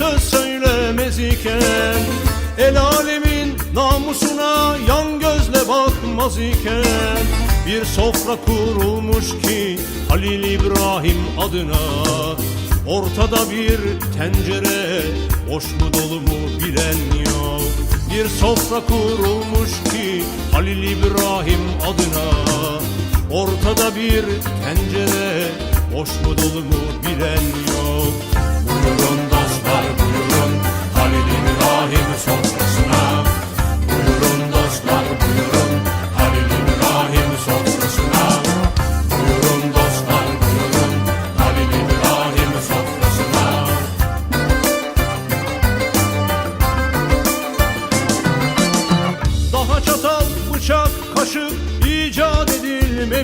Söz söylemez iken El alemin namusuna yan gözle bakmaz iken Bir sofra kurulmuş ki Halil İbrahim adına Ortada bir tencere Boş mu dolu mu bilen yok. Bir sofra kurulmuş ki Halil İbrahim adına Ortada bir tencere Boş mu dolu mu bilen yok. Buyurun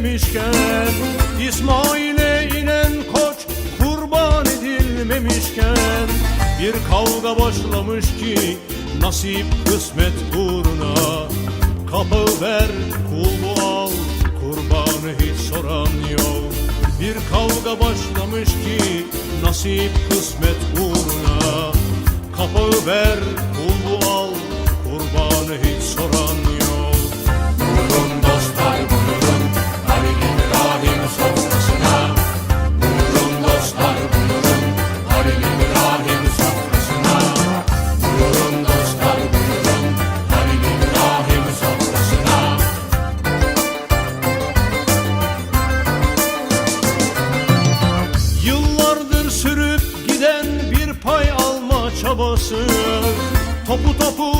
edilmemişken İsmail'e inen koç kurban edilmemişken Bir kavga başlamış ki nasip kısmet uğruna Kapı ver, kulu al, kurbanı hiç soran yok. Bir kavga başlamış ki nasip kısmet uğruna Kapı ver, kulu al, kurbanı hiç soran yok çabası Topu topu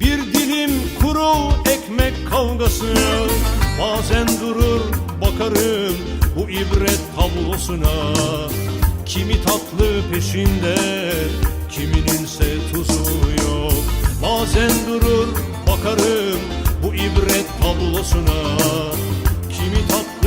bir dilim kuru ekmek kavgası. Bazen durur bakarım bu ibret tablosuna. Kimi tatlı peşinde kimininse tuzu yok. Bazen durur bakarım bu ibret tablosuna. Kimi tatlı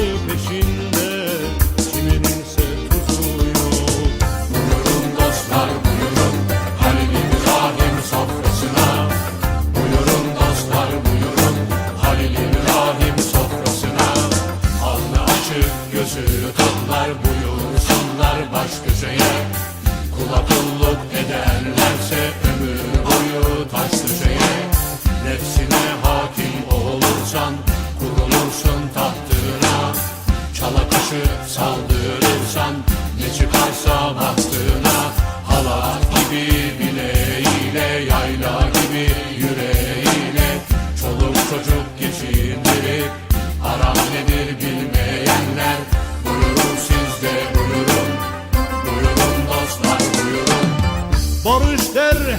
gözü tonlar buyursunlar baş köşeye. Kula kulluk ederlerse ömür boyu taş köşeye. Nefsine hakim olursan kurulursun tahtına. Çala kaşı saldırırsan ne çıkarsa bahtına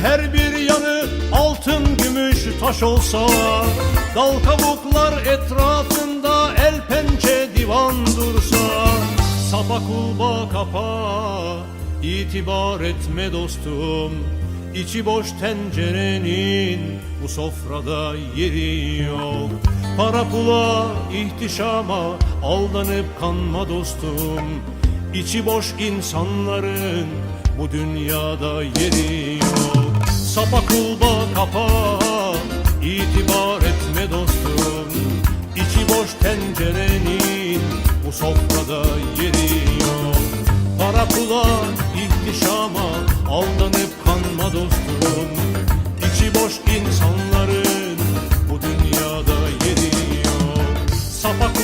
her bir yanı altın gümüş taş olsa Dal kabuklar etrafında el pençe divan dursa Sapa kulba kapa itibar etme dostum. İçi boş tencerenin bu sofrada yeri yok. Para pula ihtişama aldanıp kanma dostum. İçi boş insanların bu dünyada yeri yok Sapa kulba kapa itibar etme dostum. İçi boş tencerenin bu sofrada yeri yok. Para pula ihtişama aldanıp kanma dostum. İçi boş insanların bu dünyada yeri yok. Sapa kulba